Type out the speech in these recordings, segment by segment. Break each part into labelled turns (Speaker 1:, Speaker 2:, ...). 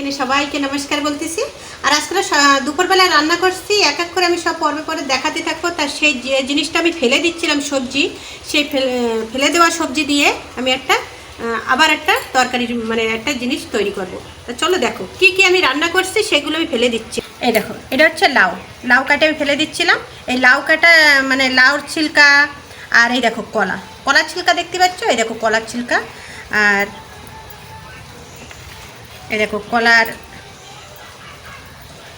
Speaker 1: কিচেনে সবাইকে নমস্কার বলতেছি। আর আজকে দুপুরবেলা রান্না করছি, এক এক করে আমি সব পর্বে পরে দেখাতে থাকব। তার সেই জিনিসটা আমি ফেলে দিচ্ছিলাম সবজি, সেই ফেলে দেওয়া সবজি দিয়ে আমি একটা আবার একটা তরকারি মানে একটা জিনিস তৈরি করব। তা চলো দেখো, কি কি আমি রান্না করছি সেগুলো আমি ফেলে দিচ্ছি। এই দেখো, এটা হচ্ছে লাউ। লাউ কাটা আমি ফেলে দিচ্ছিলাম। এই লাউ কাটা মানে লাউর ছিলকা, আর এই দেখো কলা। কলার ছিলকা দেখতে পাচ্ছ? এই দেখো কলার ছিলকা। আর এই দেখো কলার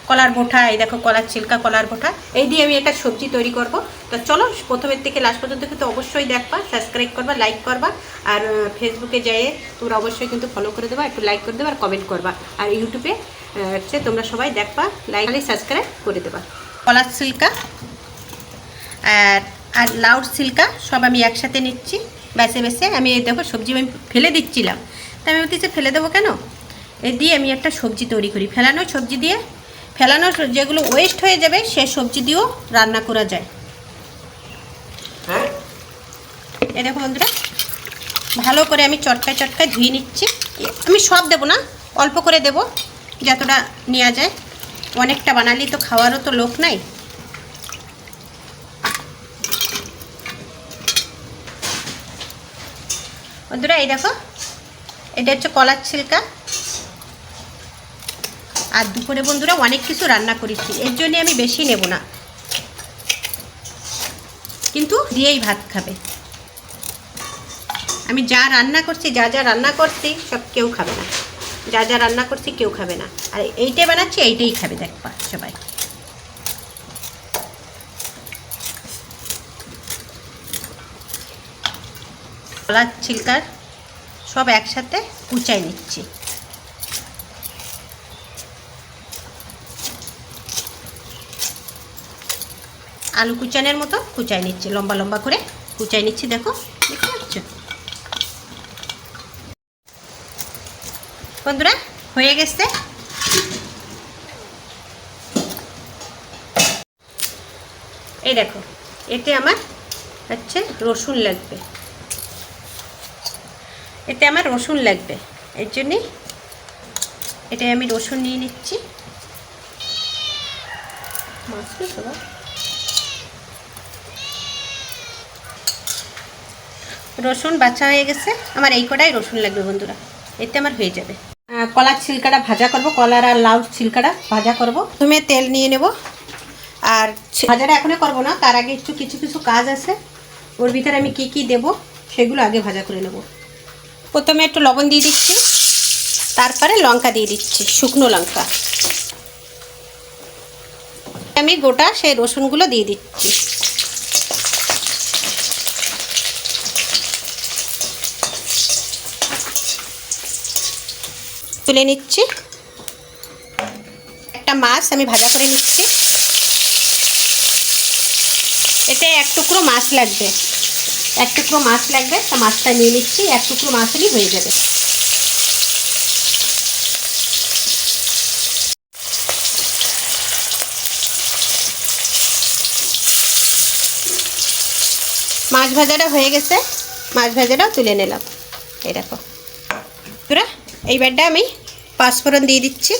Speaker 1: কলার বোঠা এই দেখো কলার ছিলকা, কলার বোঠা এই দিয়ে আমি একটা সবজি তৈরি করব। তো চলো, প্রথমের থেকে লাস্ট পর্যন্ত কিন্তু অবশ্যই দেখবা সাবস্ক্রাইব করবা লাইক করবা। আর ফেসবুকে যেয়ে তোমরা অবশ্যই কিন্তু ফলো করে দেবা, একটু লাইক করে দেবা আর কমেন্ট করবা। আর ইউটিউবে হচ্ছে তোমরা সবাই দেখবা লাইক সাবস্ক্রাইব করে দেবা। কলার ছিলকা, আর আর লাউর সিল্কা সব আমি একসাথে নিচ্ছি। বেছে বেছে আমি দেখো সবজি আমি ফেলে দিচ্ছিলাম। তা আমি বলতেছি ফেলে দেবো কেন? এই দিয়ে আমি একটা সবজি তৈরি করি। ফেলানো সবজি দিয়ে ফেলানো যেগুলো ওয়েস্ট হয়ে যাবে সে সবজি দিয়েও রান্না করা যায়।
Speaker 2: হ্যাঁ?
Speaker 1: এই দেখো বন্ধুরা ভালো করে আমি চটকায় চটকায় ধুয়ে নিচ্ছি। আমি সব দেবো না অল্প করে দেব যতটা নেওয়া যায়। অনেকটা বানালি তো খাওয়ারও তো লোক নাই। বন্ধুরা এই দেখো এটা হচ্ছে কলার ছিলকা। আর দুপুরে বন্ধুরা অনেক কিছু রান্না করেছি। এর জন্য আমি বেশি নেব না। কিন্তু দিয়েই ভাত খাবে। আমি যা রান্না করছি, যা যা রান্না করছি, সব কেউ খাবে না। যা যা রান্না করছি, কেউ খাবে না। আর এইটাই বানাচ্ছি, এইটাই খাবে দেখবা সবাই। ছিলকার সব একসাথে কুচাই নিচ্ছি। আলু কুচানের মতো কুচাই নিচ্ছি, লম্বা লম্বা করে কুচাই নিচ্ছি, দেখো, দেখতে পাচ্ছ? বন্ধুরা, হয়ে গেছে। এই দেখো, এতে আমার হচ্ছে রসুন লাগবে। এতে আমার রসুন লাগবে। এর জন্যে এটাই আমি রসুন নিয়ে নিচ্ছি। মাছটা রসুন বাছা হয়ে গেছে। আমার এই কটাই রসুন লাগবে বন্ধুরা। এতে আমার হয়ে যাবে। কলার ছিলকাটা ভাজা করব, কলার আর লাউ ছিলকাটা ভাজা করব। প্রথমে তেল নিয়ে নেব। আর ভাজাটা এখনই করব না, তার আগে একটু কিছু কিছু কাজ আছে। ওর ভিতরে আমি কি কি দেব, সেগুলো আগে ভাজা করে নেব। প্রথমে একটু লবণ দিয়ে দিচ্ছি। তারপরে লঙ্কা দিয়ে দিচ্ছি, শুকনো লঙ্কা। আমি গোটা সেই রসুনগুলো দিয়ে দিচ্ছি। তুলে নিচ্ছি। একটা মাছ আমি ভাজা করে নিচ্ছি। এতে এক টুকরো মাছ লাগবে। এক টুকরো মাছ লাগবে, তা মাছটা নিয়ে নিচ্ছি, এক টুকরো মাছ হয়ে যাবে। মাছ ভাজাটা হয়ে গেছে, মাছ ভাজাটাও তুলে নিলাম। এই দেখো। পুরা এইবারটা আমি পাঁচফোড়ন দিয়ে দিচ্ছি।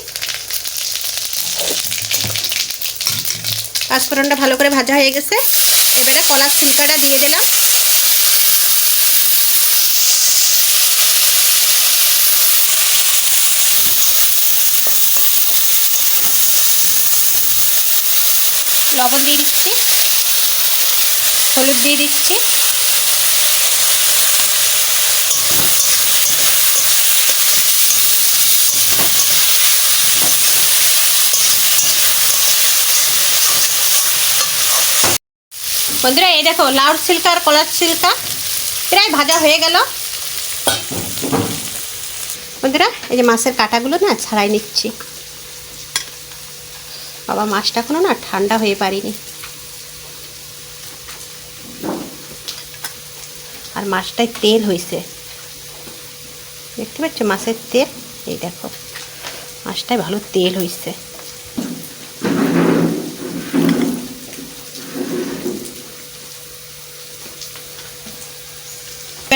Speaker 1: পাঁচফোড়নটা ভালো করে ভাজা হয়ে গেছে। এবারে কলার ছিলকাটা দিয়ে দিলাম। লবণ দিয়ে দিচ্ছি। হলুদ দিয়ে দিচ্ছি। বন্ধুরা, এই দেখো, লাউর সিল্কা আর কলার সিল্কা। প্রায় ভাজা হয়ে গেল। বন্ধুরা, এই যে মাছের কাটাগুলো না, ছাড়াই নিচ্ছি। বাবা, মাছটা কোনো না ঠান্ডা হয়ে পারিনি। আর মাছটায় তেল হয়েছে দেখতে পাচ্ছ মাছের তেল? এই দেখো, মাছটায় ভালো তেল হয়েছে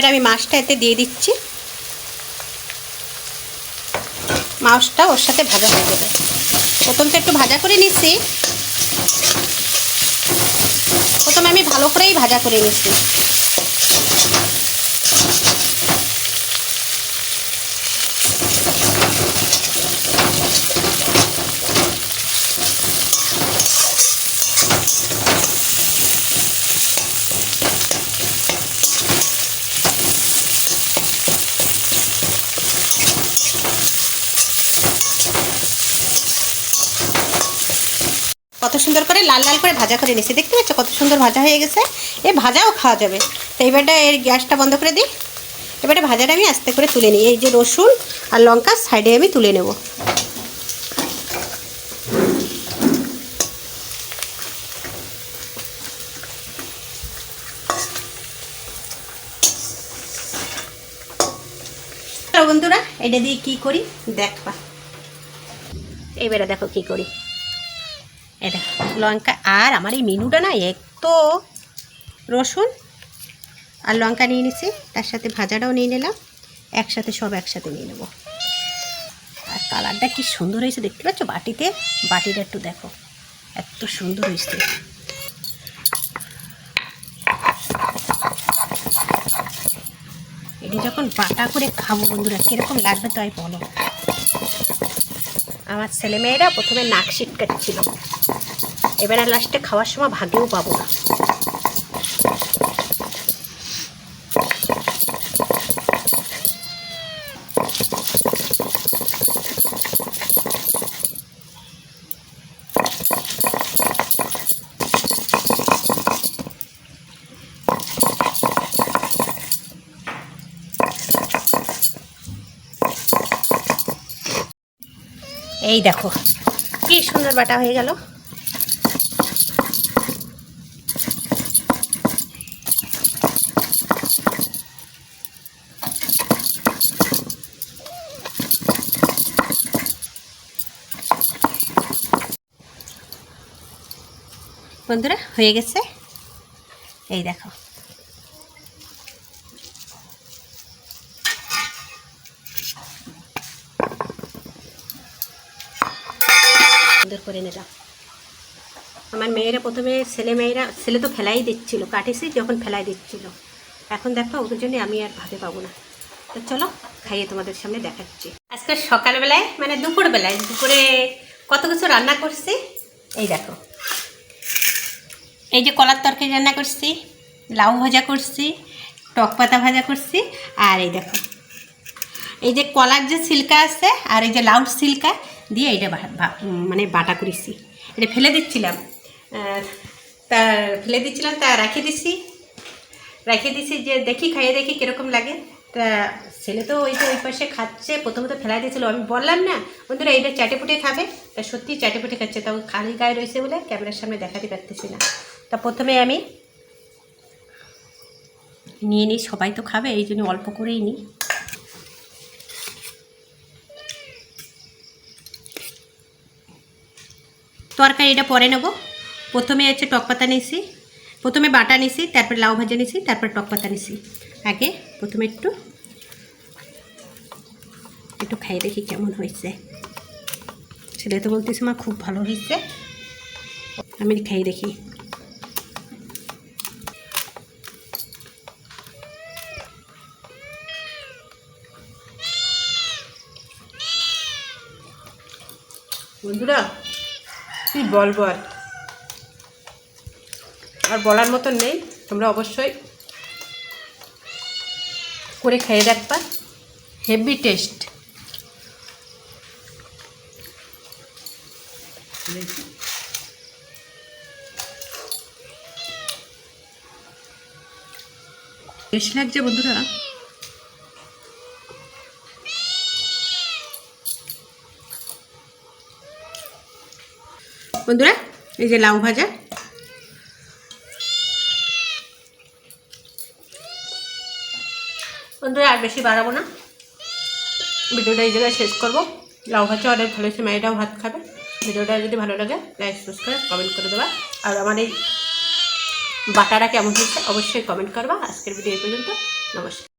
Speaker 1: এবার আমি মাছটা এতে দিয়ে দিচ্ছি। মাছটা ওর সাথে ভাজা হয়ে যাবে। প্রথম তো একটু ভাজা করে নিচ্ছি প্রথমে আমি ভালো করেই ভাজা করে নিচ্ছি সুন্দর করে লাল লাল করে ভাজা করে নিচ্ছি দেখতে পাচ্ছ কত সুন্দর ভাজা হয়ে গেছে? এ ভাজাও খাওয়া যাবে। তো এবারটা এর গ্যাসটা বন্ধ করে দিই। এবারে ভাজাটা আমি আস্তে করে তুলে নিই। এই যে রসুন আর লঙ্কা সাইডে আমি তুলে নেব। বন্ধুরা, এটা দিয়ে কি করি? দেখবা এবারে দেখো কি করি। এটা লঙ্কা আর আমার এই মেনুটা না এক তো রসুন আর লঙ্কা নিয়ে নিছি, তার সাথে ভাজাটাও নিয়ে নিলাম, একসাথে সব একসাথে নিয়ে নেব। আর কালারটা কি সুন্দর হয়েছে দেখতে পাচ্ছ? বাটিতে, বাটিটা একটু দেখো, এত সুন্দর হয়েছে। এটি যখন বাটা করে খাব বন্ধুরা, কীরকম লাগবে তাই বলো। আমার ছেলেমেয়েরা প্রথমে নাক ছিটকাচ্ছিল এবার আর লাস্টে খাওয়ার সময় ভাগেও পাবো না। এই দেখো, কি সুন্দর বাটা হয়ে গেল। বন্ধুরা, হয়ে গেছে। এই দেখো। সুন্দর করে নিলাম আমার মেয়েরা প্রথমে, ছেলে মেয়েরা, ছেলে তো ফেলাই দিচ্ছিল কাটিছি যখন ফেলাই দিচ্ছিল। এখন দেখো ওদের জন্য আমি আর ভাবে পাবো না। তো চলো, খাইয়ে তোমাদের সামনে দেখাচ্ছি। আজকে সকালবেলায় মানে দুপুরবেলায় দুপুরে কত কিছু রান্না করছি? এই দেখো। এই যে কলার তরকারি রান্না করছি, লাউ ভাজা করছি, টক পাতা ভাজা করছি, আর এই দেখো। এই যে কলার যে সিল্কা আছে, আর এই যে লাউড সিল্কা দিয়ে এইটা মানে বাটা করেছি। এটা ফেলে দিচ্ছিলাম। তা, ফেলে দিচ্ছিলাম, তা রেখে দিছি। রেখে দিছি যে দেখি, খাইয়ে দেখি কীরকম লাগে। তা ছেলে তো ওই যে ওই পাশে খাচ্ছে প্রথমে তো ফেলাই দিয়েছিল। আমি বললাম না, বন্ধুরা এইটা চাটে পুটে খাবে। তা সত্যি চাটে খাচ্ছে, তাও খালি গায়ে রয়েছে বলে ক্যামেরার সামনে দেখাতে পারতেছি না। তা প্রথমে আমি নিয়ে নিই, সবাই তো খাবে, এই জন্য অল্প করেই নিই। তরকারিটা পরে নেব। প্রথমে হচ্ছে টক পাতা নিছি, প্রথমে বাটা নিছি, তারপর লাউ ভাজা নিছি, তারপর টক পাতা নিছি। আগে প্রথমে একটু একটু খাই দেখি কেমন হয়েছে। ছেলে তো বলতেছে আমার খুব ভালো হয়েছে। আমি খাই দেখি। বন্ধুরা, কি বলব আর? আর বলার মতন নেই, তোমরা অবশ্যই করে খেয়ে দেখবা। হেভি টেস্ট বেশ লাগছে বন্ধুরা। বন্ধুরা, এই যে লাউ ভাজা। বন্ধুরা, আর বেশি বাড়াবো না। ভিডিওটা এই জায়গায় শেষ করব। লাউ ভাজা অনেক ভালো হয়েছে মেয়েটাও ভাত খাবে। ভিডিওটা যদি ভালো লাগে লাইক সাবস্ক্রাইব কমেন্ট করে দেবা। আর আমার এই বাটাটা কেমন হয়েছে, অবশ্যই কমেন্ট করবা। আজকের ভিডিও এই পর্যন্ত, নমস্কার।